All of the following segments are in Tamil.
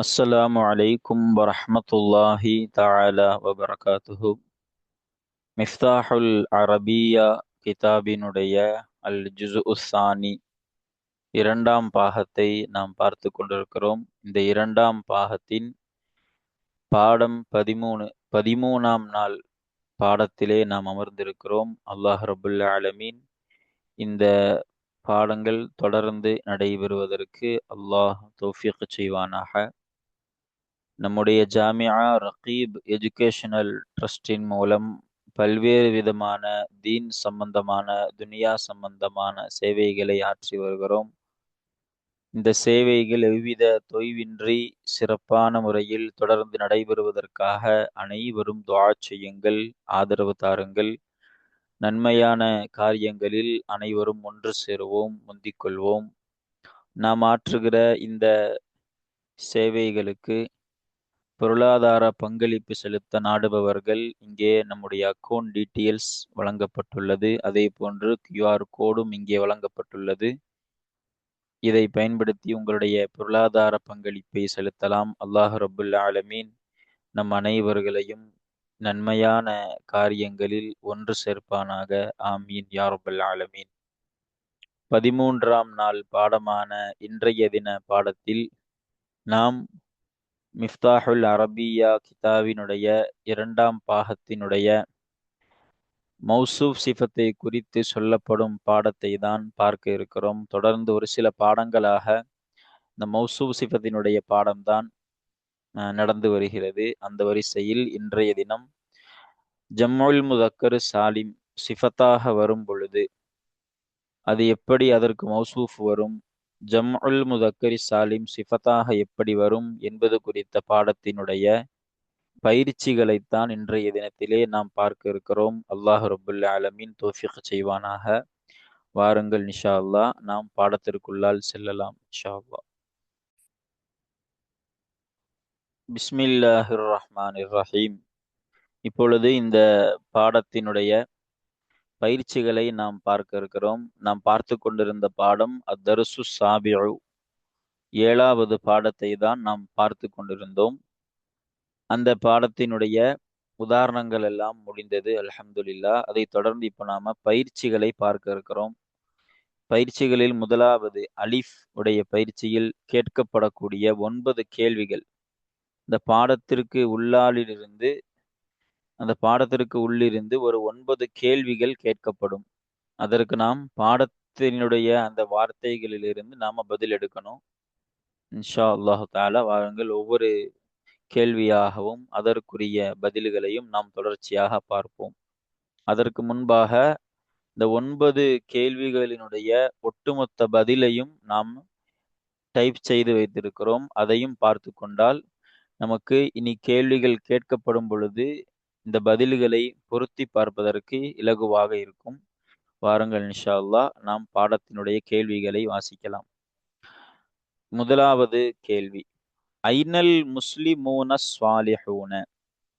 அஸ்ஸலாமு அலைக்கும் வரஹமத்துல்லாஹி தாலா வபரகாத்துஹு மிஃப்தாஹுல் அரபியா கிதாபினுடைய அல் ஜுசு உஸ்ஸானி இரண்டாம் பாகத்தை நாம் பார்த்து கொண்டிருக்கிறோம். இந்த இரண்டாம் பாகத்தின் பாடம் பதிமூணு பதிமூணாம் நாள் பாடத்திலே நாம் அமர்ந்திருக்கிறோம். அல்லாஹ் ரபுல்ல ஆலமீன் இந்த பாடங்கள் தொடர்ந்து நடைபெறுவதற்கு அல்லாஹ் தோஃபிக் செய்வானாக. நம்முடைய ஜாமியா ரகீப் எஜுகேஷனல் ட்ரஸ்டின் மூலம் பல்வேறு விதமான தீன் சம்பந்தமான துனியா சம்பந்தமான சேவைகளை ஆற்றி வருகிறோம். இந்த சேவைகள் எவ்வித தொய்வின்றி சிறப்பான முறையில் தொடர்ந்து நடைபெறுவதற்காக அனைவரும் துவா செய்யுங்கள் ஆதரவு தாருங்கள். நன்மையான காரியங்களில் அனைவரும் ஒன்று சேருவோம் முந்திக்கொள்வோம் நாம் ஆற்றுகிற இந்த சேவைகளுக்கு பொருளாதார பங்களிப்பு செலுத்த நாடுபவர்கள் இங்கே நம்முடைய அக்கௌண்ட் டீட்டெயில்ஸ் வழங்கப்பட்டுள்ளது. அதே போன்று கியூஆர் கோடும் இங்கே வழங்கப்பட்டுள்ளது. இதை பயன்படுத்தி உங்களுடைய பொருளாதார பங்களிப்பை செலுத்தலாம். அல்லாஹ் ரபுல் ஆலமீன் நம் அனைவர்களையும் நன்மையான காரியங்களில் ஒன்று சேர்ப்பானாக. ஆமீன். யாரபுல் ஆலமீன். பதிமூன்றாம் நாள் பாடமான இன்றைய தின பாடத்தில் நாம் மிஃப்தாஹுல் அரபியா கிதாவினுடைய இரண்டாம் பாகத்தினுடைய மௌசூப் சிஃபத்தை குறித்து சொல்லப்படும் பாடத்தை தான் பார்க்க இருக்கிறோம். தொடர்ந்து ஒரு சில பாடங்களாக இந்த மௌசூப் சிஃபத்தினுடைய பாடம்தான் நடந்து வருகிறது. அந்த வரிசையில் இன்றைய தினம் ஜம்முல் முதக்கர் சாலிம் சிஃபத்தாக வரும் பொழுது அது எப்படி அதற்கு மௌசூஃப் வரும் ஜம்உல் முதக்கரி சாலிம் சிஃபத்தாக எப்படி வரும் என்பது குறித்த பாடத்தினுடைய பயிற்சிகளைத்தான் இன்றைய தினத்திலே நாம் பார்க்க இருக்கிறோம். அல்லாஹ் ரபுல்ல அலமின் தோஃபிக் செய்வானாக. வாருங்கள் நிஷா அல்லா நாம் பாடத்திற்குள்ளால் செல்லலாம் நிஷா அல்லா பிஸ்மில்லாஹிர் ரஹ்மான் ரஹீம். இப்பொழுது இந்த பாடத்தினுடைய பயிற்சிகளை நாம் பார்க்க இருக்கிறோம். நாம் பார்த்து கொண்டிருந்த பாடம் அத்தருசு சாபியு ஏழாவது பாடத்தை தான் நாம் பார்த்து கொண்டிருந்தோம். அந்த பாடத்தினுடைய உதாரணங்கள் எல்லாம் முடிந்தது. அலமதுல்லா அதை தொடர்ந்து இப்போ நாம பயிற்சிகளை பார்க்க இருக்கிறோம். பயிற்சிகளில் முதலாவது அலிஃப் உடைய பயிற்சியில் கேட்கப்படக்கூடிய ஒன்பது கேள்விகள். இந்த பாடத்திற்கு உள்ளாலிலிருந்து அந்த பாடத்திற்கு உள்ளிருந்து ஒரு ஒன்பது கேள்விகள் கேட்கப்படும். அதற்கு நாம் பாடத்தினுடைய அந்த வார்த்தைகளிலிருந்து நாம் பதில் எடுக்கணும். இன்ஷா அல்லாஹு தாலா வாருங்கள். ஒவ்வொரு கேள்வியாகவும் அதற்குரிய பதில்களையும் நாம் தொடர்ச்சியாக பார்ப்போம். அதற்கு முன்பாக இந்த ஒன்பது கேள்விகளினுடைய ஒட்டுமொத்த பதிலையும் நாம் டைப் செய்து வைத்திருக்கிறோம். அதையும் பார்த்து கொண்டால் நமக்கு இனி கேள்விகள் கேட்கப்படும் பொழுது இந்த பதில்களை பொருத்தி பார்ப்பதற்கு இலகுவாக இருக்கும். வாருங்கள் இன்ஷா அல்லா நாம் பாடத்தினுடைய கேள்விகளை வாசிக்கலாம். முதலாவது கேள்வி. ஐனல் முஸ்லிமூன சுவாலிஹூன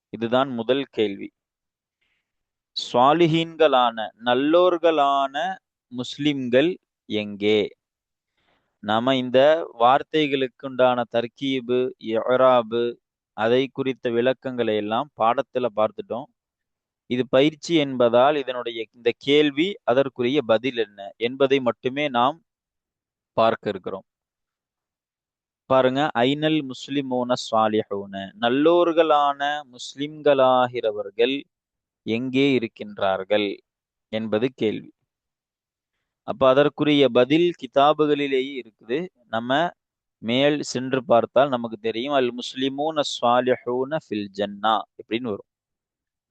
இதுதான் முதல் கேள்வி. சுவாலிஹீன்களான நல்லோர்களான முஸ்லிம்கள் எங்கே? நாம இந்த வார்த்தைகளுக்குண்டான தர்கீபு எராபு அதை குறித்த விளக்கங்களை எல்லாம் பாடத்துல பார்த்துட்டோம். இது பயிற்சி என்பதால் இதனுடைய இந்த கேள்வி அதற்குரிய பதில் என்ன என்பதை மட்டுமே நாம் பார்க்க இருக்கிறோம். பாருங்க ஐனல் முஸ்லிமோன சுவாலிஹூன நல்லோர்களான முஸ்லிம்களாகிறவர்கள் எங்கே இருக்கின்றார்கள் என்பது கேள்வி. அப்ப அதற்குரிய பதில் கிதாபுகளிலேயே இருக்குது. நம்ம மேல் சென்று பார்த்தால் நமக்கு தெரியும் அல் முஸ்லிமூன ஸ்வாலிஹூன ஃபில் ஜன்னா எப்படின்னு வரும்.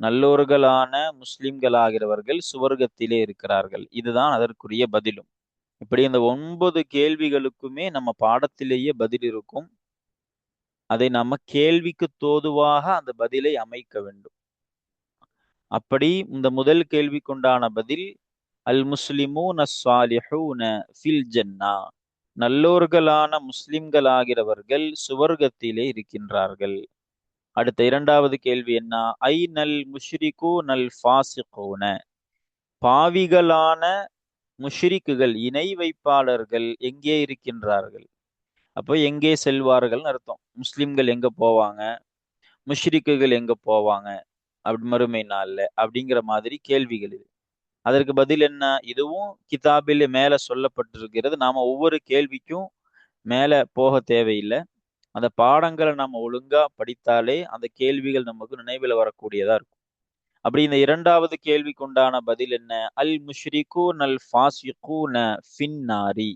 நல்லோர்களான முஸ்லிம்களாகிறவர்கள் சுவர்க்கத்திலே இருக்கிறார்கள். இதுதான் அதற்குரிய பதிலும். இப்படி இந்த ஒன்பது கேள்விகளுக்குமே நம்ம பாடத்திலேயே பதில் இருக்கும். அதை நம்ம கேள்விக்கு தோதுவாக அந்த பதிலை அமைக்க வேண்டும். அப்படி இந்த முதல் கேள்விக்குண்டான பதில் அல் முஸ்லிமூன ஸ்வாலிஹூன ஃபில் ஜன்னா நல்லோர்களான முஸ்லிம்களாகிறவர்கள் சுவர்க்கத்திலே இருக்கின்றார்கள். அடுத்த இரண்டாவது கேள்வி என்ன? ஐ நல் முஷ்ரிகோ நல் ஃபாசிகோன? பாவிகளான முஷ்ரிக்குகள் இணை வைப்பாளர்கள் எங்கே இருக்கின்றார்கள்? அப்போ எங்கே செல்வார்கள்னு அர்த்தம். முஸ்லிம்கள் எங்க போவாங்க? முஷ்ரிக்குகள் எங்க போவாங்க? அப்படி மறுமை நாள்ல அப்படிங்கிற மாதிரி கேள்விகள் இது. அதற்கு பதில் என்ன? இதுவும் கிதாபில் மேல சொல்லப்பட்டிருக்கிறது. நாம ஒவ்வொரு கேள்விக்கும் மேல போக தேவையில்லை. அந்த பாடங்களை நாம ஒழுங்கா படித்தாலே அந்த கேள்விகள் நமக்கு நினைவில் வரக்கூடியதா இருக்கும். அப்படி இந்த இரண்டாவது கேள்விக்கு உண்டான பதில் என்ன? அல் முஷ்ரிகு நல் ஃபாசிகூன ஃபின்னாரி.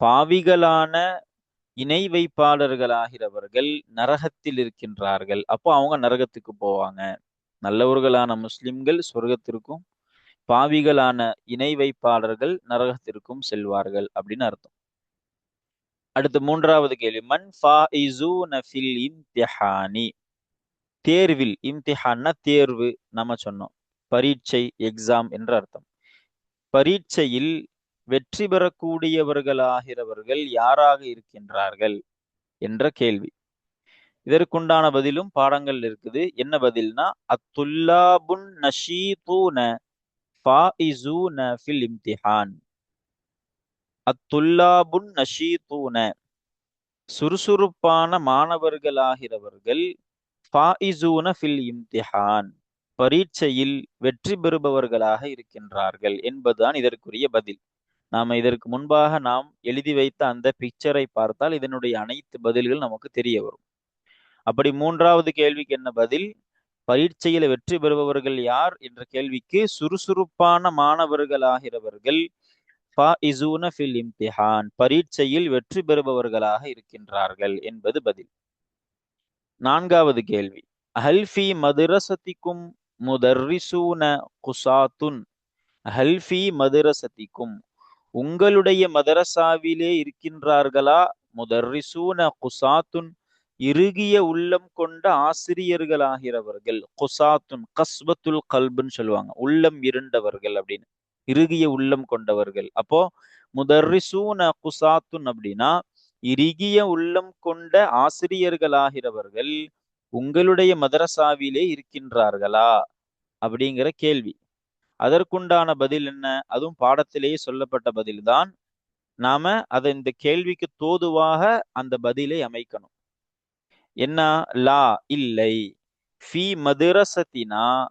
பாவிகளான இணை வைப்பாளர்களாகிறவர்கள் நரகத்தில் இருக்கின்றார்கள். அப்போ அவங்க நரகத்துக்கு போவாங்க. நல்லவர்களான முஸ்லிம்கள் சொர்க்கத்திற்கும் பாவிகளான இணை வைப்பாளர்கள் நரகத்திற்கும் செல்வார்கள் அப்படின்னு அர்த்தம். அடுத்து மூன்றாவது கேள்வி. மன் ஃபாயிசூன ஃபில் இம்திஹானி. தேர்வில் இம்திஹான்னா தேர்வு நம்ம சொன்னோம். பரீட்சை எக்ஸாம் என்ற அர்த்தம். பரீட்சையில் வெற்றி பெறக்கூடியவர்களாகிறவர்கள் யாராக இருக்கின்றார்கள் என்ற கேள்வி. இதற்குண்டான பதிலும் பாடங்கள் இருக்குது. என்ன பதில்னா அத்துல்லாபுன் நஷீதூன ஃபாஇசூன ஃபில் இம்திஹான் அத்துல்லாபுன் நஷீதூன சுறுசுறுப்பான மாணவர்களாகிறவர்கள் ஃபாயிசூன ஃபில் இம்திஹான் பரீட்சையில் வெற்றி பெறுபவர்களாக இருக்கின்றார்கள் என்பதுதான் இதற்குரிய பதில் நாம் இதற்கு முன்பாக நாம் எழுதி வைத்த அந்த பிக்சரை பார்த்தால் இதனுடைய அனைத்து பதில்கள் நமக்கு தெரிய வரும் அப்படி மூன்றாவது கேள்விக்கு என்ன பதில் பரீட்சையில வெற்றி பெறுபவர்கள் யார் என்ற கேள்விக்கு சுறுசுறுப்பான மாணவர்களாகிறவர்கள் ஃபில் இம்திஹான். பரீட்சையில் வெற்றி பெறுபவர்களாக இருக்கின்றார்கள் என்பது பதில். நான்காவது கேள்வி. ஹல்ஃபி மதுரசதிக்கும் முதர்ரிசூன குசாத்துன்? ஹல்ஃபி மதுரசதிக்கும் உங்களுடைய மதரசாவிலே இருக்கின்றார்களா? முதர்ரிசூன குசாத்துன் இறுகிய உள்ளம் கொண்ட ஆசிரியர்களாகிறவர்கள் குசாத்துன் கஸ்பத்துல் கல்புன்னு சொல்லுவாங்க உள்ளம் இருண்டவர்கள் அப்படின்னு. இறுகிய உள்ளம் கொண்டவர்கள். அப்போ முதர்ரிசூன குசாத்துன் அப்படின்னா இறுகிய உள்ளம் கொண்ட ஆசிரியர்களாகிறவர்கள் உங்களுடைய மதரசாவிலே இருக்கின்றார்களா? அப்படிங்கிற கேள்வி. அதற்குண்டான பதில் என்ன? அதுவும் பாடத்திலேயே சொல்லப்பட்ட பதில்தான். நாம அதை இந்த கேள்விக்கு தோதுவாக அந்த பதிலை அமைக்கணும். என்ன? லா இல்லை. ஃபி மதுரசத்தினா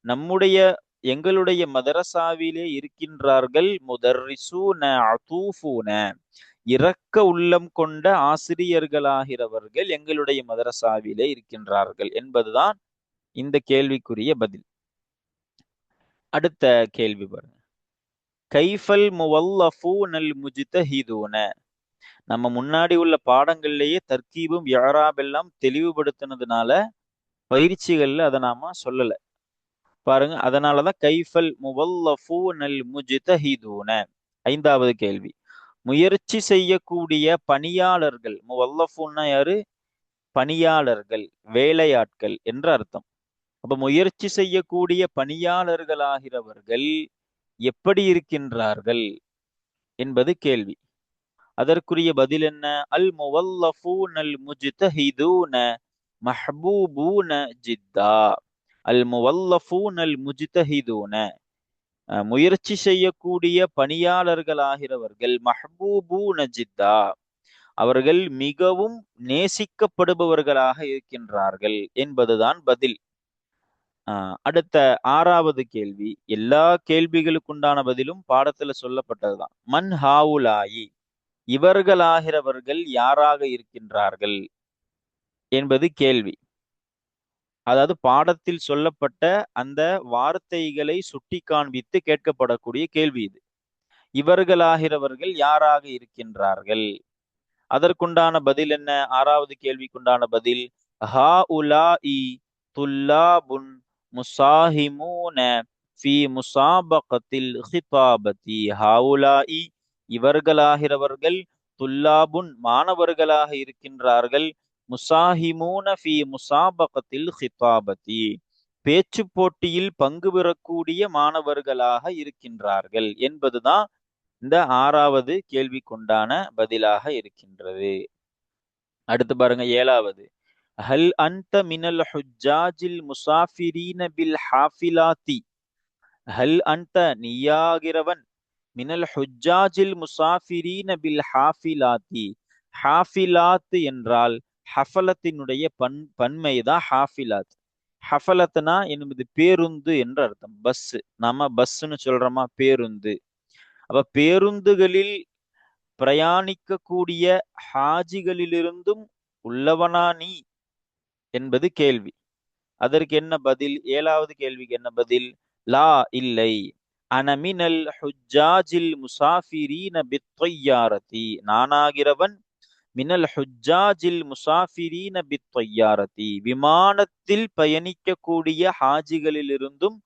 நம்முடைய எங்களுடைய மதரசாவிலே இருக்கின்றார்கள் முதர்ரிசூன அதூஃபூன இரக்க உள்ளம் கொண்ட ஆசிரியர்களாகிறவர்கள் எங்களுடைய மதரசாவிலே இருக்கின்றார்கள். என்பதுதான் இந்த கேள்விக்குரிய பதில். அடுத்த கேள்வி பாருங்க. கைஃபல் முவல்லஃபூனல் முஜ்தஹிதூன. நம்ம முன்னாடி உள்ள பாடங்கள்லயே தர்கீபும் யாராபெல்லாம் தெளிவுபடுத்தினதுனால பயிற்சிகள்ல அதை நாம சொல்லலை. பாருங்க அதனாலதான் கைஃபல் முவல்லஃபூனல் முஜ்தஹிதூன. ஐந்தாவது கேள்வி. முயற்சி செய்யக்கூடிய பணியாளர்கள் முவல்லஃபூன்னா யாரு? பணியாளர்கள் வேலையாட்கள் என்ற அர்த்தம். அப்ப முயற்சி செய்யக்கூடிய பணியாளர்களாகிறவர்கள் எப்படி இருக்கின்றார்கள் என்பது கேள்வி. அதற்குரிய பதில் என்ன? அல் முவல்லஃபூன் அல் முஜ்தஹிதூன மஹ்பூபூன ஜித்தா. அல் முவல்லஃபூன் அல் முஜ்தஹிதூன முயற்சி செய்யக்கூடிய பணியாளர்களாகிறவர்கள் மஹ்பூபூன ஜித்தா. அவர்கள் மிகவும் நேசிக்கப்படுபவர்களாக இருக்கின்றார்கள் என்பதுதான் பதில். அடுத்த ஆறாவது கேள்வி. எல்லா கேள்விகளுக்குண்டான பதிலும் பாடத்துல சொல்லப்பட்டதுதான். மன் ஹாவுலாயி. இவர்களாகிறவர்கள் யாராக இருக்கின்றார்கள்? என்பது கேள்வி. அதாவது பாடத்தில் சொல்லப்பட்ட அந்த வார்த்தைகளை சுட்டி காண்பித்து கேட்கப்படக்கூடிய கேள்வி இது. இவர்களாகிறவர்கள் யாராக இருக்கின்றார்கள்? அதற்குண்டான பதில் என்ன? ஆறாவது கேள்விக்குண்டான பதில் ஹா உலா இ துல்லாபுன் முசாஹிமூன ஃபி முசாபகத்தில் ஹிதாபதி இ இவர்களாகிறவர்கள் துல்லாபுன் மாணவர்களாக இருக்கின்றார்கள். முசாஹிமூன ஃபி முசாபகத்தில் ஹிதாபதி. பேச்சு போட்டியில் பங்கு பெறக்கூடிய மாணவர்களாக இருக்கின்றார்கள் என்பதுதான் இந்த ஆறாவது கேள்விக்குண்டான பதிலாக இருக்கின்றது. அடுத்து பாருங்க ஏழாவது. ஹல் அந்த மினல் ஹுஜாஜில் முசாஃபிரீன பில் ஹாஃபிலாத்தி. ஹல் அந்த நீயாகிறவன் மினல் ஹுஜாஜில் முசாஃபிரீன பில் ஹாஃபிலாத்தி. ஹாஃபிலாத் என்றால் ஹஃபலத்தினுடைய பன் பன்மைதான் ஹாஃபிலாத். ஹஃபலத்னா என்பது பேருந்து என்று அர்த்தம். பஸ் நாம பஸ்ன்னு சொல்றோமா? பேருந்து. அப்ப பேருந்துகளில் பிரயாணிக்கக்கூடிய ஹாஜிகளிலிருந்தும் உள்ளவனா நீ? என்பது கேள்வி. அதற்கு என்ன பதில்? ஏழாவது கேள்விக்கு என்ன பதில்? லா இல்லை. அனமினல் ஹுஜாஜில் முசாஃபிரீன பித்தொய்யாரதி நானாகிறவன் மினல் ஹுஜாஜில் முசாஃபிரீன பித்தொய்யாரதி விமானத்தில் பயணிக்கக்கூடிய ஹாஜிகளிலிருந்தும்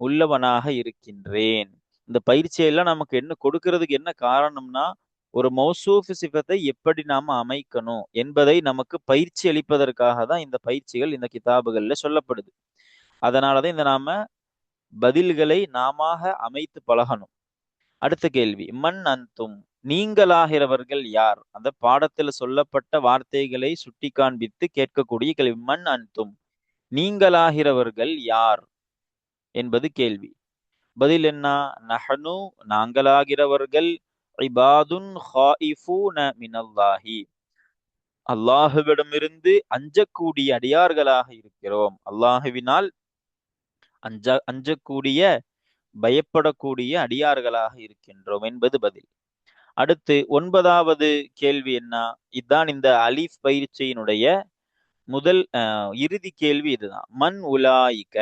உள்ளவனாக இருக்கின்றேன். இந்த பயிற்சியெல்லாம் நமக்கு என்ன கொடுக்கறதுக்கு என்ன காரணம்னா ஒரு மௌசூஃப் சிஃபத்தை எப்படி நாம அமைக்கணும் என்பதை நமக்கு பயிற்சி அளிப்பதற்காக தான் இந்த பயிற்சிகள் இந்த கிதாபுகள்ல சொல்லப்படுது. அதனாலதான் இந்த நாம பதில்களை நாம அமைத்து பழகணும். அடுத்த கேள்வி. மண் அந்தும் நீங்களாகிறவர்கள் யார்? அந்த பாடத்துல சொல்லப்பட்ட வார்த்தைகளை சுட்டி காண்பித்து கேட்கக்கூடிய கேள்வி. மண் அந்தும் நீங்களாகிறவர்கள் யார்? என்பது கேள்வி. பதில் என்ன? நஹனு நாங்களாகிறவர்கள் இபாதுன் ஹாயிஃபூன மினல்லாஹி. அல்லாஹுவிடமிருந்து அஞ்சக்கூடிய அடியார்களாக இருக்கிறோம். அல்லாஹுவினால் அஞ்ச அஞ்சக்கூடிய பயப்படக்கூடிய அடியார்களாக இருக்கின்றோம் என்பது பதில். அடுத்து ஒன்பதாவது கேள்வி என்ன? இதுதான் இந்த அலீஃப் பயிற்சியினுடைய முதல் இறுதி கேள்வி இதுதான். மண் உலாயிக்க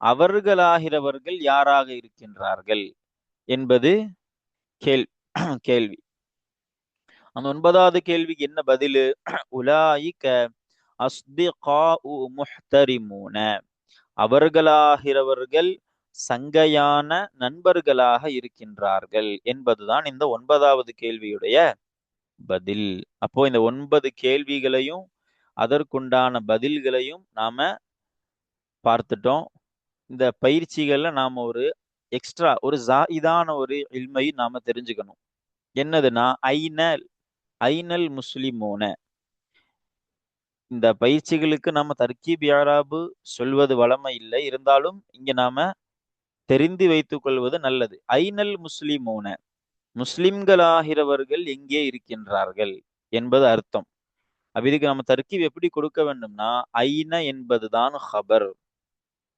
அவர்களாகிறவர்கள் யாராக இருக்கின்றார்கள் என்பது கேள் கேள்வி. அந்த ஒன்பதாவது கேள்விக்கு என்ன பதிலு? உலாயிக்க அஸ்திகா முஹ்தரிமூன. அவர்களாகிறவர்கள் சங்கையான நண்பர்களாக இருக்கின்றார்கள் என்பதுதான் இந்த ஒன்பதாவது கேள்வியுடைய பதில். அப்போ இந்த ஒன்பது கேள்விகளையும் அதற்குண்டான பதில்களையும் நாம பார்த்துட்டோம். இந்த பயிற்சிகள்ல நாம ஒரு எக்ஸ்ட்ரா ஒரு ஜாயிதான ஒரு இல்மையும் நாம தெரிஞ்சுக்கணும். என்னதுன்னா ஐனல் ஐனல் முஸ்லிமோன. இந்த பயிற்சிகளுக்கு நாம தர்கீப் யாராபு சொல்வது வளமை இல்லை. இருந்தாலும் இங்கே நாம தெரிந்து வைத்துக் கொள்வது நல்லது. ஐனல் முஸ்லிமோன? முஸ்லிம்களாகிறவர்கள் எங்கே இருக்கின்றார்கள் என்பது அர்த்தம். அப்ப இதுக்கு நம்ம தர்கீப் எப்படி கொடுக்க வேண்டும்னா ஐன என்பதுதான் ஹபர்.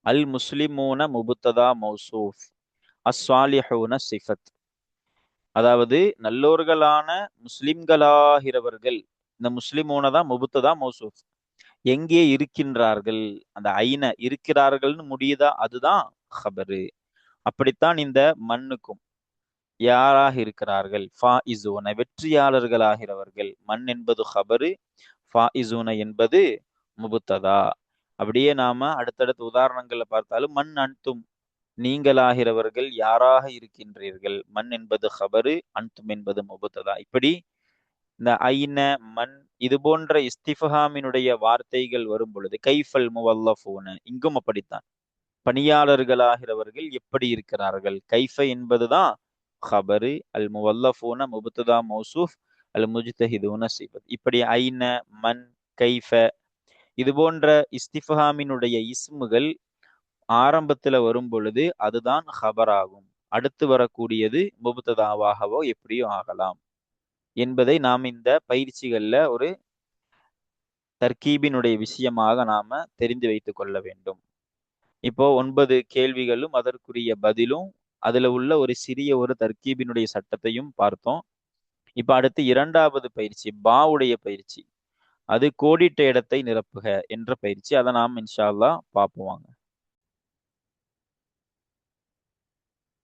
அல் முஸ்லிமூன முபுத்ததா மௌசூஃப். அஸ்வாலிஹூன சிஃபத். அதாவது நல்லோர்களான முஸ்லிம்களாகிறவர்கள் இந்த முஸ்லிமோன தான் முபுத்ததா மௌசூஃப். எங்கே இருக்கின்றார்கள்? அந்த ஐன இருக்கிறார்கள்னு முடியுதா? அதுதான் ஹபரு அப்படித்தான் இந்த மண்ணுக்கும் யாராக இருக்கிறார்கள்? ஃபா இசூன வெற்றியாளர்களாகிறவர்கள். மண் என்பது ஹபரு ஃபா இசூன என்பது முபுத்ததா. அப்படியே நாம அடுத்தடுத்த உதாரணங்களை பார்த்தாலும் மண் அன்தும் நீங்களாகிறவர்கள் யாராக இருக்கின்றீர்கள்? மண் என்பது ஹபரு அன்தும் என்பது முபுத்ததா. இப்படி இந்த ஐன மண் இது போன்ற இஸ்திஃபஹாமினுடைய வார்த்தைகள் வரும் பொழுது கைஃபல் முவல்லஃபூன இங்கும் அப்படித்தான். பணியாளர்களாகிறவர்கள் எப்படி இருக்கிறார்கள்? கைஃப என்பதுதான் ஹபரு அல் முவல்லஃபூன முபுத்ததா மௌசூஃப் அல் முஜ்தஹிதூன சிபத். இப்படி ஐன மண் கைஃப இது போன்ற இஸ்திஃபஹாமினுடைய இஸ்முகள் ஆரம்பத்துல வரும் பொழுது அதுதான் ஹபராகும். அடுத்து வரக்கூடியது முபுத்ததாவாகவோ எப்படியோ ஆகலாம். என்பதை நாம் இந்த பயிற்சிகள்ல ஒரு தர்கீபினுடைய விஷயமாக நாம தெரிந்து வைத்துக் கொள்ள வேண்டும். இப்போ ஒன்பது கேள்விகளும் அதற்குரிய பதிலும் அதுல உள்ள ஒரு சிறிய ஒரு தர்கீபினுடைய சட்டத்தையும் பார்த்தோம். இப்ப அடுத்து இரண்டாவது பயிற்சி பாவுடைய பயிற்சி. அது கோடிட்ட இடத்தை நிரப்புக என்ற பயிற்சி. அதை நாம் இன்ஷால்லா பார்ப்போவாங்க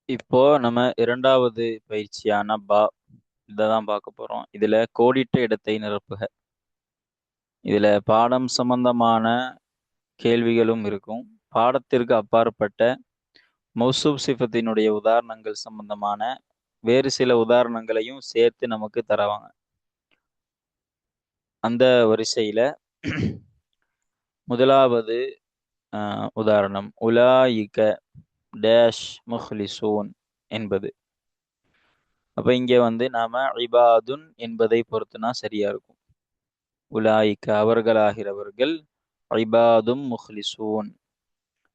இப்போ நம்ம இரண்டாவது பயிற்சியான பா இதைதான் பார்க்க போறோம். இதுல கோடிட்ட இடத்தை நிரப்புக. இதுல பாடம் சம்பந்தமான கேள்விகளும் இருக்கும். பாடத்திற்கு அப்பாற்பட்ட மௌசூப் சிஃபத்தினுடைய உதாரணங்கள் சம்பந்தமான வேறு சில உதாரணங்களையும் சேர்த்து நமக்கு தருவாங்க. அந்த வரிசையில முதலாவது உதாரணம். உலாயிக்க டேஷ் முஹ்லிசூன் என்பது. அப்ப இங்க வந்து நாம இபாதுன் என்பதை பொறுத்துனா சரியா இருக்கும். உலாயிக்க அவர்களாகிறவர்கள் ஐபாதும் முஹ்லிசூன்.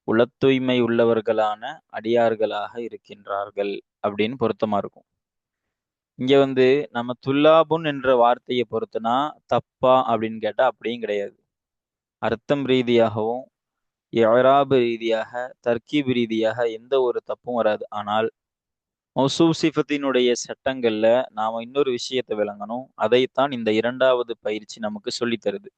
உள தூய்மை உள்ளவர்களான அடியார்களாக இருக்கின்றார்கள் அப்படின்னு பொருத்தமா இருக்கும். இங்க வந்து நம்ம துல்லாபுன் என்ற வார்த்தையை பொறுத்துனா தப்பா அப்படின்னு கேட்டா அப்படியும் கிடையாது. அர்த்தம் ரீதியாகவும் இராபு ரீதியாக தர்கீப் ரீதியாக எந்த ஒரு தப்பும் வராது. ஆனால் மௌசூப் சிஃபத்தினுடைய சட்டங்கள்ல நாம இன்னொரு விஷயத்தை விளங்கணும். அதைத்தான் இந்த இரண்டாவது பயிற்சி நமக்கு சொல்லித் தருது.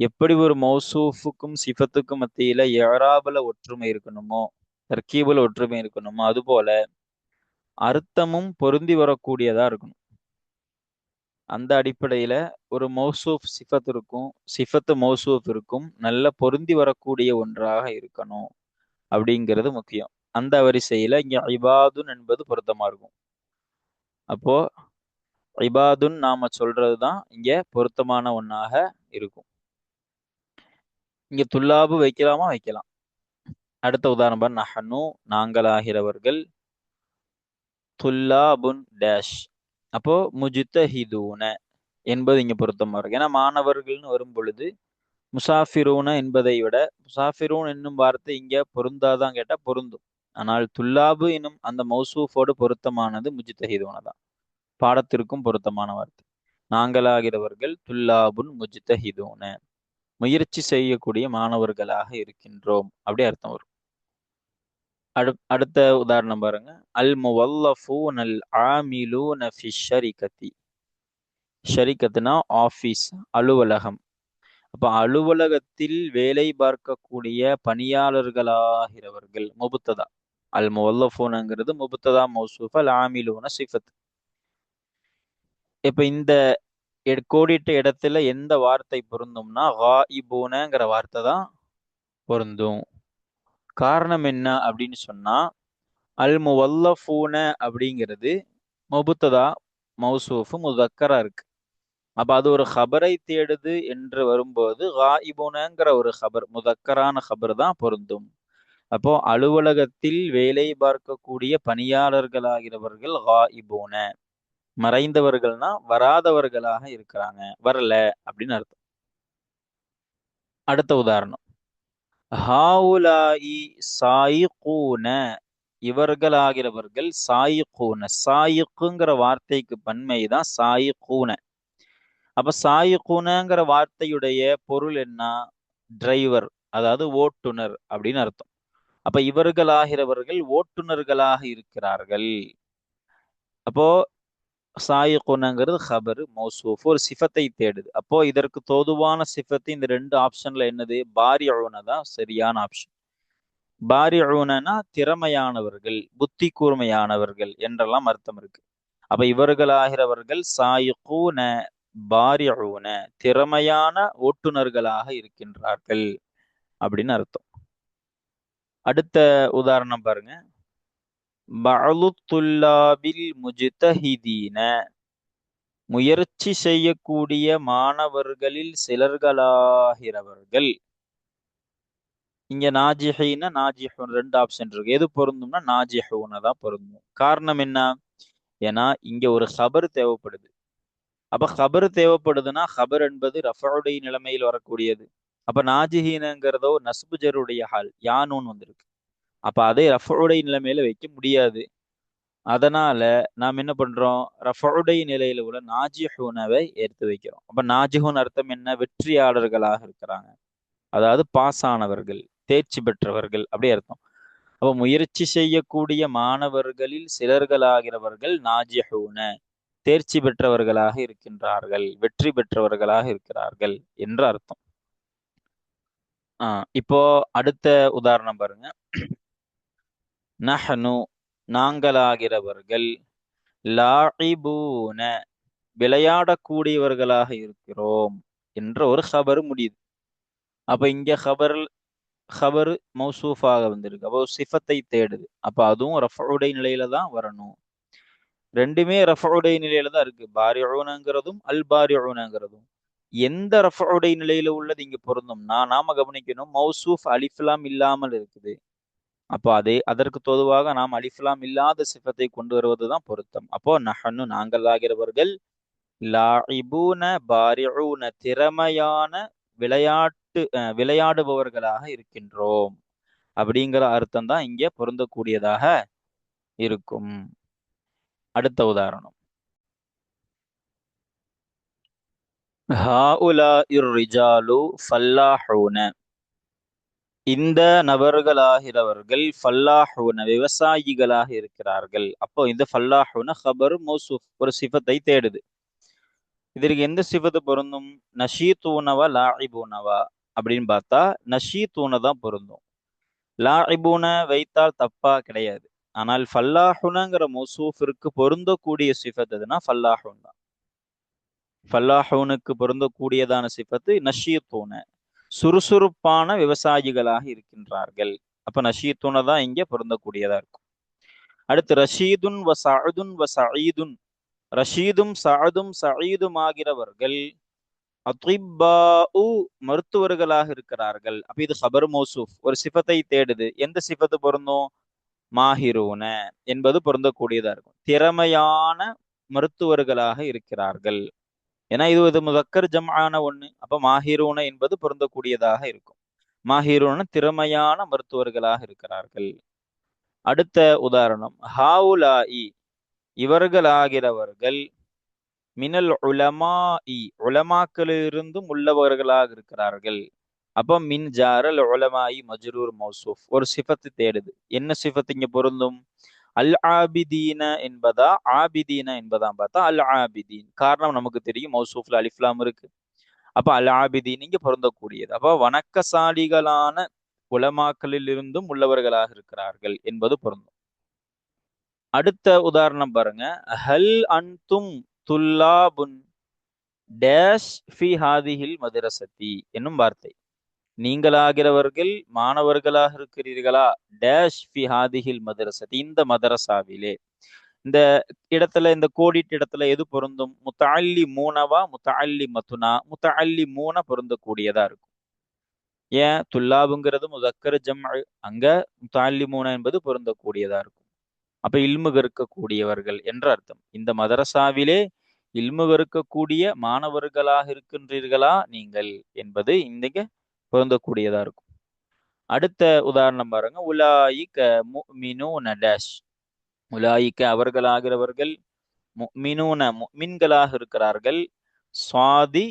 எப்படி ஒரு மௌசூஃபுக்கும் சிஃபத்துக்கும் மத்தியில ஏராபல ஒற்றுமை இருக்கணுமோ தர்கீபுல ஒற்றுமை இருக்கணுமோ அதுபோல அர்த்தமும் பொருந்தி வரக்கூடியதா இருக்கணும். அந்த அடிப்படையில ஒரு மௌசூஃப் சிஃபத் இருக்கும் சிஃபத்து மௌசூஃப் இருக்கும் நல்ல பொருந்தி வரக்கூடிய ஒன்றாக இருக்கணும் அப்படிங்கிறது முக்கியம். அந்த வரிசையில இங்க இபாதுன் என்பது பொருத்தமா இருக்கும். அப்போ இபாதுன் நாம சொல்றதுதான் இங்க பொருத்தமான ஒன்னாக இருக்கும். இங்க துல்லாபு வைக்கலாமா? வைக்கலாம். அடுத்த உதாரணம் நஹனு நாங்களாகிறவர்கள் துல்லாபுன் டேஷ். அப்போ முஜித்தஹிதூன என்பது இங்க பொருத்தமா இருக்கு ஏன்னா மாணவர்கள்னு வரும் பொழுது முசாஃபிரூன என்பதை விட முசாஃபிரூன் என்னும் வார்த்தை இங்க பொருந்தாதான் கேட்டா பொருந்தும். ஆனால் துல்லாபு என்னும் அந்த மௌசூஃபோடு பொருத்தமானது முஜித்தஹிதூனதான் பாடத்திற்கும் பொருத்தமான வார்த்தை. நாங்களாகிறவர்கள் துல்லாபுன் முஜித்தஹிதூன முயற்சி செய்யக்கூடிய மாணவர்களாக இருக்கின்றோம். அப்படி அர்த்தம் வரும். அடு அடுத்த உதாரணம் பாருங்க. அல் முவல்லஃபூன் அல் ஆமிலூன ஃபி ஷரிகத்தி. ஷரிகத்துனா ஆஃபீஸ் அலுவலகம். அப்ப அலுவலகத்தில் வேலை பார்க்கக்கூடிய பணியாளர்களாகிறவர்கள் முபுத்ததா. அல் முவல்லஃபூனுங்கிறது முபுத்ததா மௌசூஃப் அல் ஆமிலூன சிஃபத். இப்ப இந்த கோடிட்ட இடத்துல எந்த வார்த்தை பொருந்தும்னா காயிபூனங்கிற வார்த்தை தான் பொருந்தும். காரணம் என்ன அப்படின்னு சொன்னா அல் முவல்லஃபூன அப்படிங்கிறது முபுத்ததா மௌசூஃபு முதக்கரா இருக்கு. அப்ப அது ஒரு ஹபரை தேடுது என்று வரும்போது காயிபுனங்கிற ஒரு ஹபர் முதக்கரான ஹபர் தான் பொருந்தும். அப்போ அலுவலகத்தில் வேலை பார்க்கக்கூடிய பணியாளர்களாகிறவர்கள் ஹாஇபோன மறைந்தவர்கள்னா வராதவர்களாக இருக்கிறாங்க. வரல அப்படின்னு அர்த்தம். அடுத்த உதாரணம். ஹாவுலாயி சாயிகூன. இவர்களாகிறவர்கள் சாயிகூன. சாயிக்குங்கிற வார்த்தைக்கு பன்மை தான் சாயிகூன. அப்ப சாயிகூனங்கிற வார்த்தையுடைய பொருள் என்ன? டிரைவர் அதாவது ஓட்டுநர் அப்படின்னு அர்த்தம். அப்ப இவர்களாகிறவர்கள் ஓட்டுநர்களாக இருக்கிறார்கள். அப்போ சாயிகுனங்கிறது ஹபர் மௌசூஃப் ஒரு சிஃபத்தை தேடுது. அப்போ இதற்கு தோதுவான சிஃபத்து இந்த ரெண்டு ஆப்ஷன்ல என்னது? பாரி தான் சரியான ஆப்ஷன் பாரி அழுனா திறமையானவர்கள் புத்தி கூர்மையானவர்கள் என்றெல்லாம் அர்த்தம் இருக்கு. அப்ப இவர்களாகிறவர்கள் சாயிகூன பாரி அழுன திறமையான ஓட்டுநர்களாக இருக்கின்றார்கள் அப்படின்னு அர்த்தம். அடுத்த உதாரணம் பாருங்க. பலுத்துல்லாபில் முஜ்தஹிதீன முயற்சி செய்யக்கூடிய மாணவர்களில் சிலர்களாகிறவர்கள். இங்க நாஜிஹின நாஜிஹூன் ரெண்டு ஆப்ஷன் இருக்கு. எது பொருந்தும்னா நாஜிஹூன தான் பொருந்தும். காரணம் என்ன? ஏன்னா இங்க ஒரு ஹபர் தேவைப்படுது. அப்ப ஹபர் தேவைப்படுதுன்னா ஹபர் என்பது ரஃபருடைய நிலைமையில் வரக்கூடியது. அப்ப நாஜிஹீனங்கிறதோ நஸ்புஜருடைய ஹால் யானூன் வந்திருக்கு. அப்ப அதை ரஃபுடைய நிலைமையில வைக்க முடியாது. அதனால நாம் என்ன பண்றோம்? ரஃபுடைய நிலையில உள்ள நாஜிஹூனவை எடுத்து வைக்கிறோம். அப்ப நாஜிஹூன் அர்த்தம் என்ன? வெற்றியாளர்களாக இருக்கிறாங்க. அதாவது பாஸ் ஆனவர்கள் தேர்ச்சி பெற்றவர்கள் அப்படி அர்த்தம். அப்ப முயற்சி செய்யக்கூடிய மாணவர்களில் சிலர்களாகிறவர்கள் நாஜிஹூன தேர்ச்சி பெற்றவர்களாக இருக்கின்றார்கள் வெற்றி பெற்றவர்களாக இருக்கிறார்கள் என்ற அர்த்தம். இப்போ அடுத்த உதாரணம் பாருங்க. நஹனு நாங்களாகிறவர்கள் லாஇபூன விளையாடக்கூடியவர்களாக இருக்கிறோம் என்ற ஒரு ஹபர் முடியுது. அப்ப இங்க ஹபர் ஹபர் மௌசூஃபாக வந்திருக்கு. அப்போ சிஃபத்தை தேடுது. அப்ப அதுவும் ரஃபருடைய நிலையில தான் வரணும். ரெண்டுமே ரஃபருடைய நிலையில தான் இருக்கு. பாரியோனங்கிறதும் அல் பாரியோனங்கிறதும் எந்த ரஃபருடைய நிலையில உள்ளது இங்க பொருந்தும்னா நாம கவனிக்கணும் மௌசூஃப் அலிஃப்லாம் இல்லாமல் இருக்குது. அப்போ அதே அதற்கு பொதுவாக நாம் அலிஃப்லாம் இல்லாத சிஃபத்தை கொண்டு வருவதுதான் பொருத்தம். அப்போ நஹனு நாங்களாகிறவர்கள் லாஇபூன பாரிஊன திறமையான விளையாட்டு விளையாடுபவர்களாக இருக்கின்றோம். அப்படிங்கிற அர்த்தம் தான் இங்கே பொருந்தக்கூடியதாக இருக்கும். அடுத்த உதாரணம். இந்த நபர்களாகிறவர்கள் ஃபல்லாஹூன விவசாயிகளாக இருக்கிறார்கள். அப்போ இந்த ஃபல்லாஹூன ஹபர் மௌசூஃப் ஒரு சிஃபத்தை தேடுது. இதற்கு எந்த சிஃபத்து பொருந்தும்? நஷீத்தூனவா லாஇபூனவா அப்படின்னு பார்த்தா நஷீத்தூன தான் பொருந்தும். லாஇபூன வைத்தால் தப்பா கிடையாது. ஆனால் ஃபல்லாஹுனங்கிற மோசூஃபிற்கு பொருந்தக்கூடிய சிஃபத் எதுனா ஃபல்லாஹூன் தான். ஃபல்லாஹூனுக்கு பொருந்தக்கூடியதான சிஃபத்து நஷீத்தூன சுறுசுறுப்பான விவசாயிகளாக இருக்கின்றார்கள். அப்ப நஷீத்தூன தான் இங்க பொருந்தக்கூடியதா இருக்கும். அடுத்து ரஷீதுன் வ சஅதுன் வ சயீதுன் ரஷீதும் சஅதும் சயீதும் ஆகிறவர்கள் அத்ரிப்பாஉ மருத்துவர்களாக இருக்கிறார்கள். அப்ப இது ஹபர் மோசூப் ஒரு சிஃபத்தை தேடுது. எந்த சிஃபத்து பொருந்தும்? மாஹிரூன என்பது பொருந்தக்கூடியதா இருக்கும். திறமையான மருத்துவர்களாக இருக்கிறார்கள். ஏன்னா இது இது முதக்கர் ஜம்ஆன ஒண்ணு. அப்ப மாஹிரூன என்பது பொருந்தக்கூடியதாக இருக்கும். மாஹிரூன திறமையான மருத்துவர்களாக இருக்கிறார்கள். அடுத்த உதாரணம். ஹாவுலாயி இவர்களாகிறவர்கள் மினல் உலமா இ உலமாக்களிலிருந்தும் உள்ளவர்களாக இருக்கிறார்கள். அப்ப மின் ஜாரல் உலமாயி மஜ்ரூர் மௌசூஃப். ஒரு சிஃபத்து தேடுது. என்ன சிஃபத்து இங்க பொருந்தும்? அல் ஆபிதீன என்பதா? ஆபிதீன என்பதான் பார்த்தா அல் ஆபிதீன் காரணம் நமக்கு தெரியும் மௌசூஃப்ல அலிஃப்லாம் இருக்கு. அப்ப அல் ஆபிதீன் இங்க பொருந்தக்கூடியது. அப்ப வணக்கசாலிகளான உலமாக்களில் இருந்தும் உள்ளவர்களாக இருக்கிறார்கள் என்பது பொருந்தும். அடுத்த உதாரணம் பாருங்க. ஹல் அன்தும் துல்லாபுன் டேஷ் ஃபி ஹாதிஹில் மதுரசதி என்னும் வார்த்தை. நீங்களாகிறவர்கள் மாணவர்களாக இருக்கிறீர்களா? டேஷ் ஃபி ஹாதிஹில் மதரசத்தி இந்த மதரசாவிலே. இந்த இடத்துல இந்த கோடிட்டு இடத்துல எது பொருந்தும்? முத்தஅல்லி மூனவா முத்தஅல்லி மத்துனா முத்தஅல்லி மூன பொருந்தக்கூடியதா இருக்கும். ஏன்? துல்லாபுங்கிறது முதக்கர் ஜம் அங்க முத்தஅல்லி மூன என்பது பொருந்தக்கூடியதா இருக்கும். அப்ப இல்மு கற்கக்கூடியவர்கள் என்ற அர்த்தம். இந்த மதரசாவிலே இல்மு கற்கக்கூடிய மாணவர்களாக இருக்கின்றீர்களா நீங்கள் என்பது இந்த பொருந்தக்கூடியதா இருக்கும். அடுத்த உதாரணம் பாருங்க. உலாயிக்க முமினூன டேஷ். உலாயிக்க அவர்களாகிறவர்கள் முஃமினூன முஃமின்களாக இருக்கிறார்கள். சுவாதி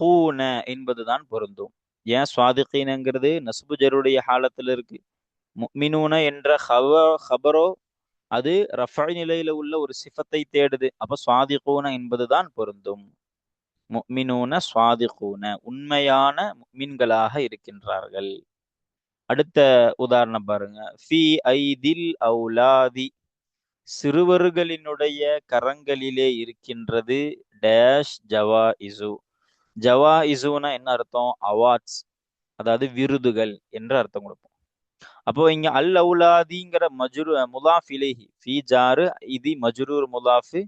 கூன என்பதுதான் பொருந்தும். ஏன் சுவாதிகீனங்கிறது? நசுபுஜருடைய ஹாலத்தில் இருக்கு. முஃமினூன என்ற ஹவ ஹபரோ அது ரஃபை நிலையில உள்ள ஒரு சிஃபத்தை தேடுது. அப்ப சுவாதிகூன என்பதுதான் பொருந்தும். முஃமினூன சுவாதிகூன உண்மையான மீன்களாக இருக்கின்றார்கள். அடுத்த உதாரணம் பாருங்க. ஃபி ஐதில் அவுலாதி சிறுவர்களினுடைய கரங்களிலே இருக்கின்றது டேஷ் ஜவா இசு ஜவா இசுனா என்ன அர்த்தம்? அவார்ட்ஸ் அதாவது விருதுகள் என்று அர்த்தம் கொடுப்போம். அப்போ இங்க அல் அவுலாதிங்கிற மஜுரு முலாஃப் இலேஹி ஃபி ஜாரு இது மஜ்ரூர் முலாஃபு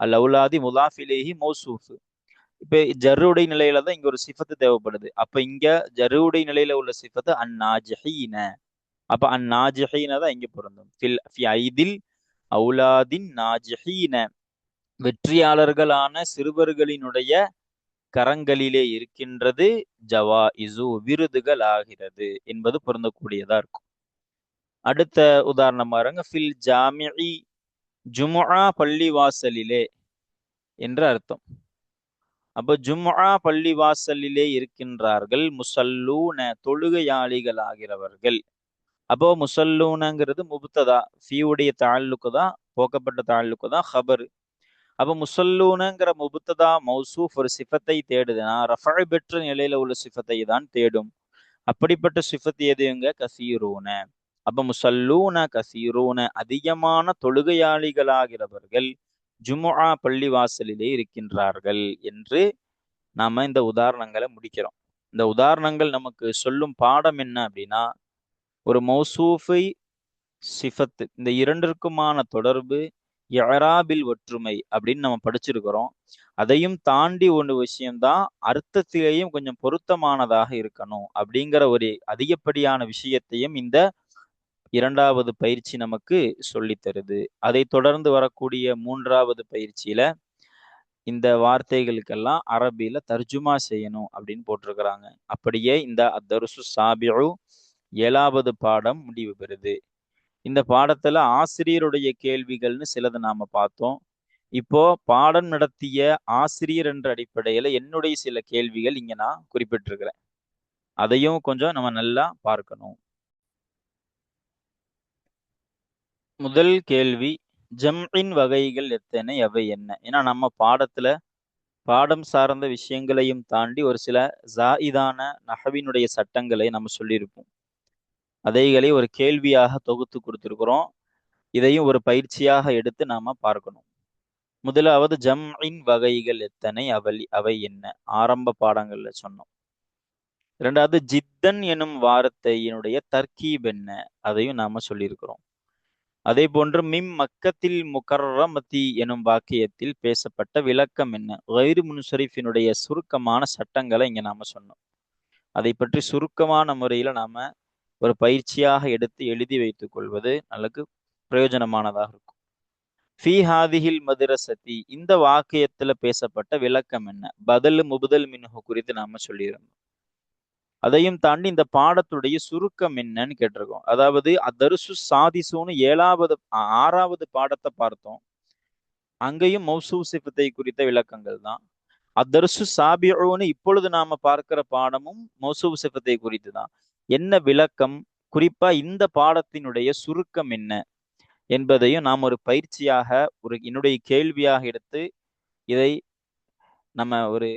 அல் அவுலாதி முலாஃப் இலேஹி மௌசூஃபு. இப்ப ஜருடை நிலையில தான் இங்க ஒரு சிஃபத்து தேவைப்படுது. அப்ப இங்க ஜருடை நிலையில உள்ள சிஃபத்து அந்நாஜஹீன அப்ப அந்நாஜஹீன தான் இங்க பொருந்தும். ஃபில் ஃபி ஐதில் அவுலாதின் நாஜஹீன. வெற்றியாளர்களான சிறுவர்களினுடைய கரங்களிலே இருக்கின்றது ஜவா இசு விருதுகள் ஆகிறது என்பது பொருந்தக்கூடியதா இருக்கும். அடுத்த உதாரணம் பாருங்க. ஃபில் ஜாமிஇ ஜுமுஆ பள்ளிவாசலிலே என்று அர்த்தம். அப்போ ஜும்ஆ பள்ளிவாசலிலே இருக்கின்றார்கள் முசல்லூன தொழுகையாளிகள் ஆகிறவர்கள் அப்போ முசல்லூனங்கிறது முபுத்ததா ஃபீவுடைய தாழ்லுக்கு தான் போக்கப்பட்ட தாழ்லுக்கு தான் ஹபரு. அப்போ முசல்லூனங்கிற முபுத்ததா மௌசூஃப் ஒரு சிஃபத்தை தேடுதுன்னா ரஃபழ் பெற்ற நிலையில உள்ள சிஃபத்தை தான் தேடும். அப்படிப்பட்ட சிஃபத் எதுங்க கசீரூன. அப்போ முசல்லூன கசீரூன அதிகமான தொழுகையாளிகளாகிறவர்கள் ஜுமுஆ பள்ளிவாசலிலே இருக்கின்றார்கள் என்று நாம இந்த உதாரணங்களை முடிக்கிறோம். இந்த உதாரணங்கள் நமக்கு சொல்லும் பாடம் என்ன அப்படின்னா ஒரு மௌசூஃபை சிஃபத்து இந்த இரண்டிற்குமான தொடர்பு யராபில் ஒற்றுமை அப்படின்னு நம்ம படிச்சிருக்கிறோம். அதையும் தாண்டி ஒன்று விஷயம்தான் அர்த்தத்திலேயும் கொஞ்சம் பொருத்தமானதாக இருக்கணும் அப்படிங்கிற ஒரு அதிகப்படியான விஷயத்தையும் இந்த இரண்டாவது பயிற்சி நமக்கு சொல்லி தருது. அதை தொடர்ந்து வரக்கூடிய மூன்றாவது பயிற்சியில இந்த வார்த்தைகளுக்கெல்லாம் அரபியில தர்ஜுமா செய்யணும் அப்படின்னு போட்டிருக்கிறாங்க. அப்படியே இந்த அத்தருசு சாபியு ஏழாவது பாடம் முடிவு பெறுது. இந்த பாடத்துல ஆசிரியருடைய கேள்விகள்னு சிலது நாம பார்த்தோம். இப்போ பாடம் நடத்திய ஆசிரியர் என்ற அடிப்படையில என்னுடைய சில கேள்விகள் இங்க நான் குறிப்பிட்டிருக்கிறேன். அதையும் கொஞ்சம் நம்ம நல்லா பார்க்கணும். முதல் கேள்வி ஜம்இன் வகைகள் எத்தனை அவை என்ன? ஏன்னா நம்ம பாடத்துல பாடம் சார்ந்த விஷயங்களையும் தாண்டி ஒரு சில ஜாயிதான நகவினுடைய சட்டங்களை நம்ம சொல்லியிருப்போம். அதைகளை ஒரு கேள்வியாக தொகுத்து கொடுத்துருக்குறோம். இதையும் ஒரு பயிற்சியாக எடுத்து நாம பார்க்கணும். முதலாவது ஜம்இன் வகைகள் எத்தனை அவலி அவை என்ன? ஆரம்ப பாடங்கள்ல சொன்னோம். இரண்டாவது ஜித்தன் எனும் வார்த்தையினுடைய தர்கீப் என்ன? அதையும் நாம சொல்லியிருக்கிறோம். அதே போன்று மிம் மக்கத்தில் முகர்ரமதி எனும் வாக்கியத்தில் பேசப்பட்ட விளக்கம் என்ன? வைரு முன்சரிஃபினுடைய சுருக்கமான சட்டங்களை இங்க நாம சொன்னோம். அதை பற்றி சுருக்கமான முறையில நாம ஒரு பயிற்சியாக எடுத்து எழுதி வைத்துக் கொள்வது நல்லது பிரயோஜனமானதாக இருக்கும். ஃபி ஹாதிஹில் மதுரசதி இந்த வாக்கியத்துல பேசப்பட்ட விளக்கம் என்ன? பதில் முபுதல் மின்ஹு குறித்து நாம சொல்லியிருந்தோம். அதையும் தாண்டி இந்த பாடத்துடைய சுருக்கம் என்னன்னு கேட்டிருக்கோம். அதாவது அதருசு சாதிசுன்னு ஏழாவது ஆறாவது பாடத்தை பார்த்தோம். அங்கேயும் மௌசூ சிஃபத்தை குறித்த விளக்கங்கள் தான். அதருசு சாபியோன்னு இப்பொழுது நாம பார்க்கிற பாடமும் மௌசூ சிஃபத்தை குறித்து தான். என்ன விளக்கம்? குறிப்பா இந்த பாடத்தினுடைய சுருக்கம் என்ன? என்பதையும் நாம் ஒரு பயிற்சியாக ஒரு என்னுடைய கேள்வியாக எடுத்து இதை நம்ம ஒரு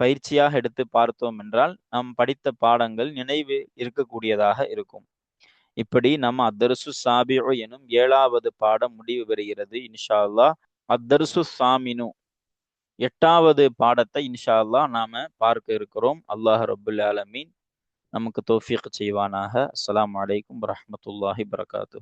பயிற்சியாக எடுத்து பார்த்தோம் என்றால் நாம் படித்த பாடங்கள் நினைவு இருக்கக்கூடியதாக இருக்கும். இப்படி நம்ம அத்தர்சு சாபியோ எனும் ஏழாவது பாடம் முடிவு பெறுகிறது இன்ஷா அல்லா அத்தர்சு சாமினு எட்டாவது பாடத்தை இன்ஷா அல்லா நாம பார்க்க இருக்கிறோம். அல்லாஹ் ரபுல் ஆலமீன். நமக்கு தோஃபீக் செய்வானாக. அஸ்லாம் வலைக்கம் வரமத்துல்லாஹி வரகாத்து